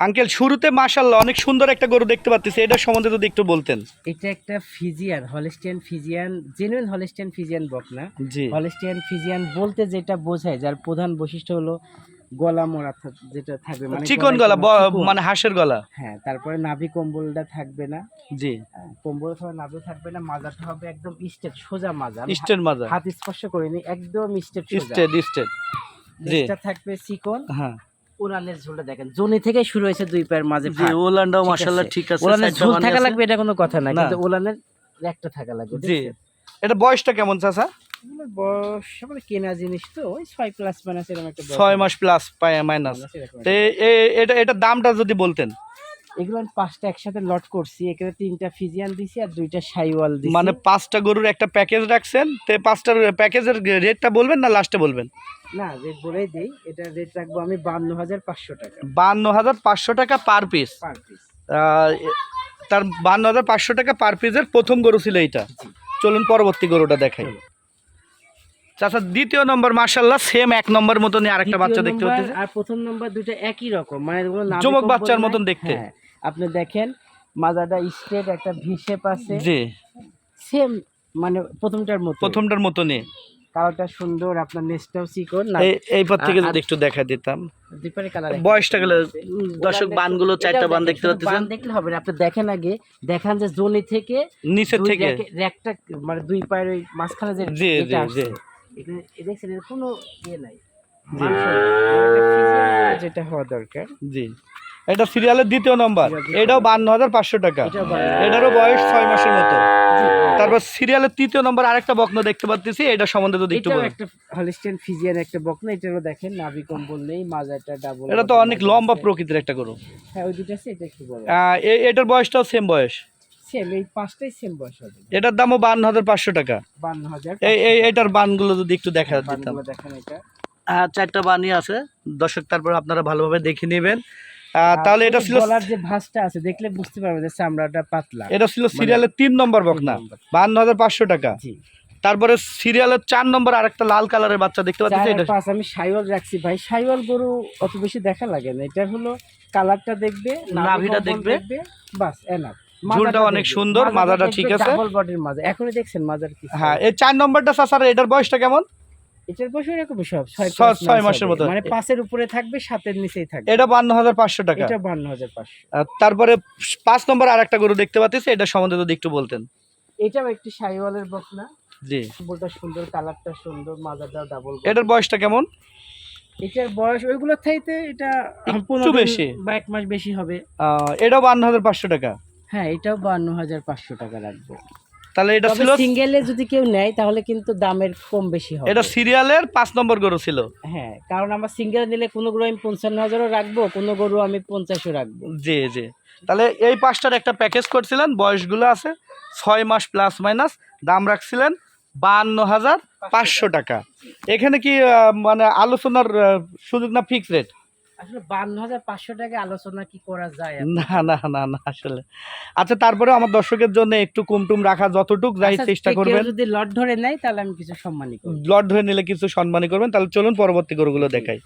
Uncle শুরুতে মাশাল্লাহ অনেক সুন্দর একটা গরু দেখতে পাচ্ছি। এটা সম্বন্ধে যদি একটু বলতেন। এটা একটা ফিজিয়ান হলিস্টিয়ান ফিজিয়ান জেনুইন হলিস্টিয়ান ফিজিয়ান বক না? জি। হলিস্টিয়ান ফিজিয়ান বলতে যেটা বোঝায় যার প্রধান বৈশিষ্ট্য হলো গলা মোড়া যেটা থাকবে মানে চিকন গলা। মানে হাঁসের গলা। হ্যাঁ তারপরে নাভি কম্বলটা থাকবে না। জি। কম্বল অথবা নাভি থাকবে না মাজাটা হবে একদম স্টেট সোজা মাজা স্টেট মাজা হাত স্পর্শ করিনি একদম স্টেট সোজা। Straight straight. থাকবে চিকন। হ্যাঁ। ঝোলটা দেখেন। জনি থেকে শুরু হয়েছে দুই পায়ের মাঝে ফাঁক। ওলান্ডাও ঠিক আছে। ওলানের ঝুল থাকা লাগবে এটা কোনো কথা না। কিন্তু ওলানের একটা থাকা লাগবে জি। এটা বয়সটা কেমন চাচা? বয়স মানে কেনা জিনিস তো ওই ছয় প্লাস মাইনাস এরকম একটা ছয় মাস প্লাস মাইনাস এটা দামটা যদি বলতেন। এগুলো আমি পাঁচটা একসাথে লট করছি। এখানে তিনটা ফিজিয়ান দিছি আর দুইটা সাইওয়াল দিছি। মানে পাঁচটা গরুর একটা প্যাকেজ রাখছেন? তো পাঁচটার প্যাকেজের রেটটা বলবেন না লাস্টে বলবেন? না রেট বলেই দেই। এটা রেট রাখব আমি বান্ন হাজার পাঁচশো টাকা। বান্ন হাজার পাঁচশো টাকা পার পিস পার পিস তার বান্ন হাজার পাঁচশো টাকা পার পিসের প্রথম গরু ছিল এইটা। চলুন পরবর্তী গরুটা দেখাই। চাচা দ্বিতীয় নম্বর মার্শাল্লাহ সেম এক নম্বর মতনই আরেকটা বাচ্চা দেখতে পাচ্ছি। আর প্রথম নম্বর দুইটা একই রকম। মানে যুবক বাচ্চার মতন দেখতে। হ্যাঁ, আপনি দেখেন মাজাটা স্ট্রেট একটা ভি শেপ আছে। জি। সেম মানে প্রথমটার মতো প্রথমটার মতনই। কালারটা সুন্দর আপনার নেসটাও চিকন না এই এইবার থেকে যদি একটু দেখা দিতাম। দুইপারে কালার বয়সটা গেলে দর্শক বানগুলো চারটা বান দেখতে পাচ্ছেন? বান দেখলে হবে না আপনি দেখেন আগে দেখান যে জোনি থেকে দুই থেকে। র্যাকটা মানে দুই পায়ের ওই মাঝখানে যে জি, জি, জি। এখানে এ দেখছেন এর কোনো ইয়ে নাই। একটা যেটা হওয়া দরকার। জি। এটা সিরিয়ালের দ্বিতীয় নম্বর। এটাও বান্ন হাজার পাঁচশো টাকা। এটারও বয়স ছয় মাসের মতো। তারপর সিরিয়ালের তৃতীয় নম্বর আরেকটা বক্ন দেখতে পাচ্ছি এটা সম্বন্ধে যদি একটু একটা হলিস্টিয়ান ফিজিয়ান একটা বকনা এটারও দেখেন নাভি কম্বল নেই মাজাটা ডাবল এটা তো অনেক লম্বা প্রকৃতির একটা গরু। হ্যাঁ ওই দুটো আছে এটা একটু বড়। এটার বয়সটাও সেম বয়স। সেম এই পাঁচটাই সেম বয়স হবে। এটার দামও বান্ন হাজার পাঁচশো টাকা। বান্ন হাজার এই এটার বানগুলো যদি একটু দেখা দিতাম বানগুলো দেখেন এটা। চারটা বানি আছে। দর্শক তারপর আপনারা ভালোভাবে দেখে নেবেন। তাহলে এটা ছিল গলার যে ভাঁজটা আছে দেখলে বুঝতে পারবে যে চামড়াটা পাতলা। এটা ছিল সিরিয়ালের তিন নম্বর বকনা। বান্ন হাজার পাঁচশো টাকা। জি। তারপরে সিরিয়ালের চার নম্বর আরেকটা লাল কালারের বাচ্চা দেখতে পাচ্ছি এটা পাঁচ আমি সাইওয়াল রাখছি ভাই। সাইওয়াল গরু অত বেশি দেখা লাগে না। এটা হলো কালারটা দেখবে নাভিটা দেখবে। বাস এনাফ। ঝুলটা অনেক সুন্দর, মাজাটা ঠিক আছে। ডাবল বডির মাজা। এখনই দেখছেন মাজার কি হ্যাঁ এই চার নম্বরটা স্যার এটার বয়সটা কেমন? এটার বয়স এরকমই সব ছয় মাসের মতো। মানে পাঁচের উপরে থাকবে সাতের নিচেই থাকবে। এটা বান্ন হাজার পাঁচশো টাকা। এটা বান্ন হাজার পাঁচশো তারপরে পাঁচ নম্বর আর একটা গরু দেখতে পাচ্ছি এটা সম্বন্ধে যদি একটু বলতেন। এটাও একটি সাইওয়ালের বকনা। জি। বলটা সুন্দর কালারটা সুন্দর মাজাটাও ডাবল এটার বয়সটা কেমন? এটার বয়স ওইগুলোর চাইতে এটা একটু বেশি। বা এক মাস বেশি হবে। এটাও বান্ন হাজার পাঁচশো টাকা। হ্যাঁ এটাও বান্ন হাজার পাঁচশো টাকা রাখব তাহলে এটা ছিল সিঙ্গেলে যদি কেউ নেয় তাহলে কিন্তু দামের কম বেশি হবে। এটা সিরিয়ালের পাঁচ নম্বর গরু ছিল। হ্যাঁ কারণ আমার সিঙ্গেল নিলে কোনো গরু আমি পঞ্চান্ন হাজারও রাখব কোনো গরু আমি পঞ্চাশও রাখব। জি জি। তাহলে এই পাঁচটার একটা প্যাকেজ করছিলেন বয়সগুলো আছে ছয় মাস প্লাস মাইনাস দাম রাখছিলেন বান্ন হাজার পাঁচশো টাকা। এখানে কি মানে আলোচনার সুযোগ না ফিক্স রেট আসলে বান্ন হাজার পাঁচশো টাকা আলোচনা কি করা যায়? না না না না আসলে। আচ্ছা তারপরে আমার দর্শকের জন্য একটু কুমটুম রাখা যতটুক যাই আচ্ছা, চেষ্টা করবেন। যদি লট ধরে নেয় তাহলে আমি কিছু সম্মানই করব। ব্লড ধরে নিলে কিছু সম্মানই করবেন। তাহলে চলুন পরবর্তী গরুগুলো দেখাই।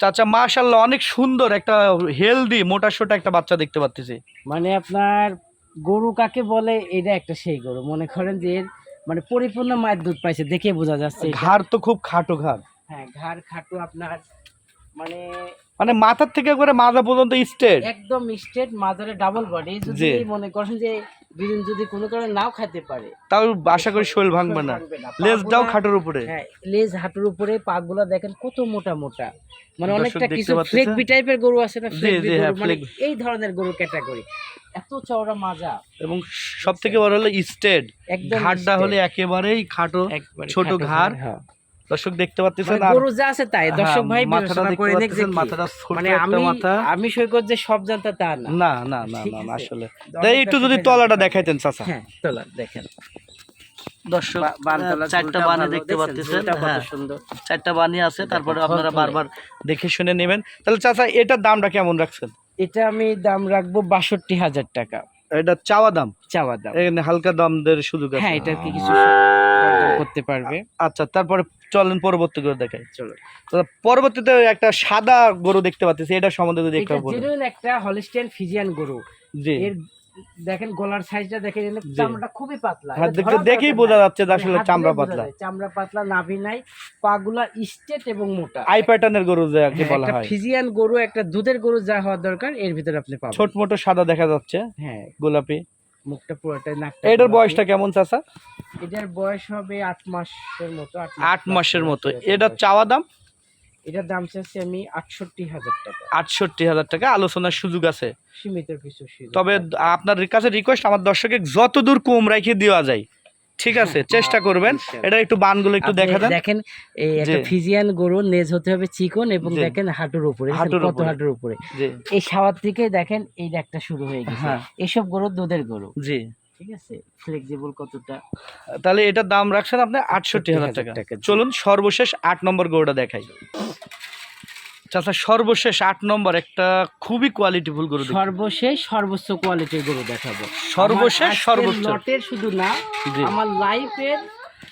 চাচা মাশাল্লাহ অনেক সুন্দর একটা হেলদি মোটা সোটা একটা বাচ্চা দেখতে পাচ্ছি মানে আপনার গরু কাকে বলে এটা একটা সেই গরু। মনে করেন যে মানে পরিপূর্ণ মায়ের দুধ পাইছে দেখে বোঝা যাচ্ছে। ঘাড় তো খুব খাটো ঘাড়। হ্যাঁ ঘাড় খাটু আপনার মানে মানে মাথার থেকে করে মাজা পর্যন্ত স্টেট একদম স্ট্রেট মাজারে ডাবল বডি যদি মনে করেন যে যদি কোনো কারণে নাও খাইতে পারে তাও আশা করি ভাঙবে না। লেজটাও পাগুলা- উপরে। হ্যাঁ লেজ হাঁটুর উপরে পাগুলা দেখেন কত মোটা মোটা। মানে অনেকটা কিছু পাচ্ছেন? ফ্লেকবি টাইপের গরু আছে না? জি, ফ্লেকবি জি, হ্যাঁ, গরু মানে এই ধরনের গরু ক্যাটাগরি এত চওড়া মাজা। এবং সব থেকে বড় হলো একদম ঘাড়টা হলে একেবারেই খাটো ছোট ঘাড়, হ্যাঁ। দর্শক দেখতে পাচ্ছেন গরু যা আছে তাই। দর্শক হ্যাঁ, ভাই মাথাটা করে মাথাটা মানে আমি মাথা। আমি সৈকত যে সব জানতা তা না। না না না না আসলে। তাই একটু যদি তলাটা দেখাইতেন চাচা। হ্যাঁ তোলা দেখেন। দর্শক চারটা বানি দেখতে পাচ্ছেন হ্যাঁ। সুন্দর। চারটা বানি আছে তারপরে আপনারা বারবার দেখে শুনে নেবেন। তাহলে চাচা এটার দামটা কেমন রাখছেন? এটা আমি দাম রাখব বাষট্টি হাজার টাকা। এটা চাওয়া দাম? চাওয়া দাম। এখানে হালকা দামদের সুযোগ আছে। হ্যাঁ এটা কি কিছু দরদাম করতে পারবে? আচ্ছা তারপরে চলেন পরবর্তী করে দেখাই। চলো পরবর্তীতে একটা সাদা গরু দেখতে পাচ্ছি এটা সম্বন্ধে যদি একটা বলেন। জেনুইন একটা হলিস্টিয়ান ফিজিয়ান গরু। জি। এর দেখেন গলার সাইজটা দেখেন এর জি। চামড়াটা খুবই পাতলা। হ্যাঁ দেখেই বোঝা যাচ্ছে যে মানে আসলে চামড়া পাতলা। চামড়া পাতলা নাভি নাই পাগুলা স্ট্রেট এবং মোটা। আই প্যাটার্নের গরু যাকে হ্যাঁ, বলা একটা হয়। ফিজিয়ান গরু একটা দুধের গরু যা হওয়ার দরকার এর ভিতরে আপনি পাবেন। ছোট মোটো সাদা দেখা যাচ্ছে। হ্যাঁ। গোলাপি। মুখটা পুরোটাই নাকটা এটার বয়সটা কেমন চাচা? এটার বয়স হবে আট মাসের মতো আট মাসের মতো। এরকম এটা চাওয়া দাম? এটার দাম চাচ্ছি আমি আটষট্টি হাজার টাকা। আটষট্টি হাজার টাকা আলোচনার সুযোগ আছে। সীমিত কিছু তবে আপনার কাছে রিকোয়েস্ট আমার দর্শকে যতদূর কম রেখে দেওয়া যায়। ঠিক আছে চেষ্টা করবেন। এটা একটু বানগুলো একটু দেখা দেন দেখেন এই একটা। ফিজিয়ান গরু নেজ হতে হবে চিকন এবং দেখেন হাঁটুর উপরে হাঁটুর কত। হাঁটুর উপরে। এই সাওয়ার থেকে দেখেন এই একটা শুরু হয়ে গেছে। হ্যাঁ। এসব গরু দুধের গরু। জি। ঠিক আছে? ফ্লেক্সিবল কতটা? তাহলে এটার দাম রাখছেন আপনি আটষট্টি হাজার টাকা। চলুন সর্বশেষ আট নম্বর গরুটা দেখাই। আচ্ছা সর্বশেষ আট নম্বর একটা খুবই কোয়ালিটিফুল গরু। সর্বশেষ সর্বোচ্চ কোয়ালিটির গরু দেখাবো। সর্বশেষ সর্বোচ্চ। লটের শুধু না আমার লাইফের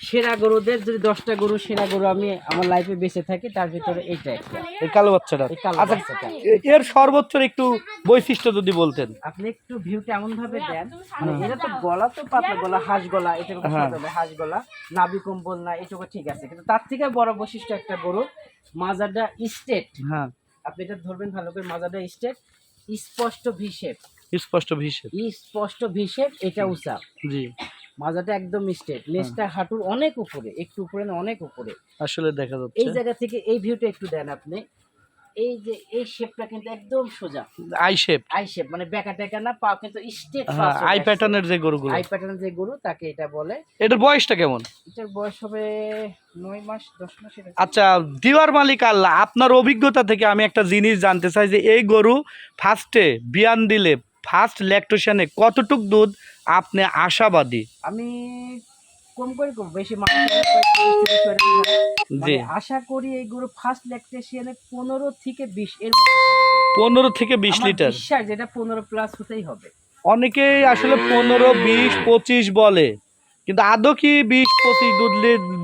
সেরা গরুদের যদি দশটা গরু সেরা গরু আমি আমার লাইফে বেঁচে থাকি তার ভিতরে এইটা একটা। এই কালো বাচ্চাটা। এই কালো আচ্ছা বাচ্চাটা। এর সর্বোচ্চ একটু বৈশিষ্ট্য যদি বলতেন। আপনি একটু ভিউটা এমন ভাবে দেন মানে এটা তো গলা তো পাতলা গলা হাঁস গলা এটা হ্যাঁ। হাঁস গলা নাভি কম্বল না এটুকু ঠিক আছে। কিন্তু তার থেকে বড় বৈশিষ্ট্য একটা গরু মাজারটা স্টেট হ্যাঁ। আপনি এটা ধরবেন ভালো করে মাজারটা স্টেট স্পষ্ট ভি শেপ স্পষ্ট ভিসে স্পষ্ট ভি শেপ এটা উঁচা। জি। মাজাটা একদম স্ট্রেট নেসটা হাঁটুর অনেক উপরে একটু উপরে না অনেক উপরে। আসলে দেখা যাচ্ছে। এই জায়গা থেকে এই ভিউটা একটু দেন আপনি। এই যে এই শেপটা কিন্তু একদম সোজা। আই শেপ আই শেপ মানে বেকা টেকা না পা কিন্তু স্ট্রেট হ্যাঁ আই প্যাটার্নের যে গরুগুলো। আই প্যাটার্নের যে গরু তাকে এটা বলে। এটার বয়সটা কেমন? এটার বয়স হবে নয় মাস দশ মাস। আচ্ছা দিওয়ার মালিক আল্লাহ আপনার অভিজ্ঞতা থেকে আমি একটা জিনিস জানতে চাই যে এই গরু ফার্স্টে বিয়ান দিলে ফার্স্ট ল্যাকটোশনে কতটুক দুধ আপনি আশাবাদী? আমি কম করে কম বেশি। জি মানে আশা করি এই গরু ফার্স্ট ল্যাকটেশিয়ানে পনেরো থেকে বিশ এর পনেরো থেকে বিশ লিটার? বিশ্বাস যেটা পনেরো প্লাস হতেই হবে। অনেকেই আসলে পনেরো বিশ পঁচিশ বলে কিন্তু আদৌ কি বিশ পঁচিশ দুধ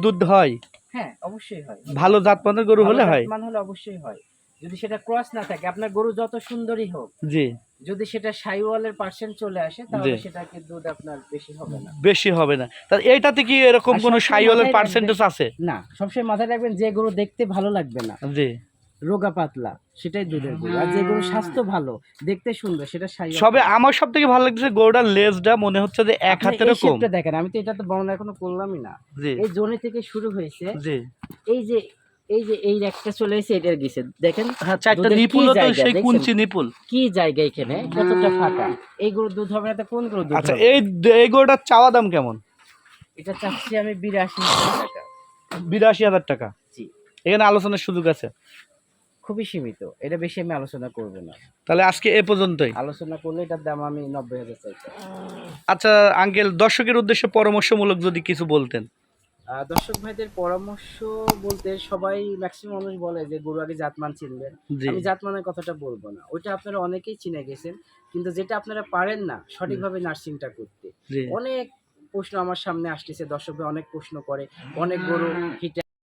দুধ হয়? হ্যাঁ অবশ্যই হয়। ভালো জাতমানের গরু হলে হয়? মান হলে অবশ্যই হয়। যদি সেটা ক্রস না থাকে আপনার গরু যত সুন্দরই হোক। জি। যদি সেটা সাইওয়ালের পার্সেন্ট চলে আসে তাহলে। সেটাকে দুধ আপনার বেশি হবে না। বেশি হবে না। তাহলে এইটাতে কি এরকম কোনো সাইওয়ালের পার্সেন্টেজ আছে? না সবসময় মাথায় রাখবেন যে গরু দেখতে ভালো লাগবে না। জি। রোগা পাতলা সেটাই দুধের গরু আর যে গরু স্বাস্থ্য ভালো দেখতে সুন্দর সেটা সাইওয়াল। সবে আমার সব থেকে ভালো লাগছে গরুটার লেজটা মনে হচ্ছে যে এক হাতেরও এই দেখেন আমি তো এটা তো বর্ণনা এখনও করলামই না। জি। এই জোনে থেকে শুরু হয়েছে। জি। এই যে এই যে এই একটা চলে এসে এটার গেছে। দেখেন হ্যাঁ চারটা নিপুল তো সেই কুঞ্চি নিপুল কি জায়গা এখানে? কতটা এই দুধ হবে না তো কোন দুধ আচ্ছা এই এই গরুটার চাওয়া দাম কেমন? এটা চাচ্ছি আমি বিরাশি হাজার টাকা। বিরাশি হাজার টাকা? জি। এখানে আলোচনার সুযোগ আছে? খুবই সীমিত। এটা বেশি আমি আলোচনা করব না। তাহলে আজকে এ পর্যন্তই। আলোচনা করলে এটার দাম আমি নব্বই হাজার চাইছি। আচ্ছা আঙ্কেল দর্শকের উদ্দেশ্যে পরামর্শমূলক যদি কিছু বলতেন। দর্শক ভাইদের পরামর্শ বলতে সবাই ম্যাক্সিমাম মানুষ বলে যে গরু আগে জাতমান চিনবেন। আমি জাতমানের কথাটা বলব না। ওইটা আপনারা অনেকেই চিনে গেছেন কিন্তু যেটা আপনারা পারেন না সঠিকভাবে নার্সিংটা করতে। অনেক প্রশ্ন আমার সামনে আসতেছে দর্শক ভাই অনেক প্রশ্ন করে অনেক গরু হিটে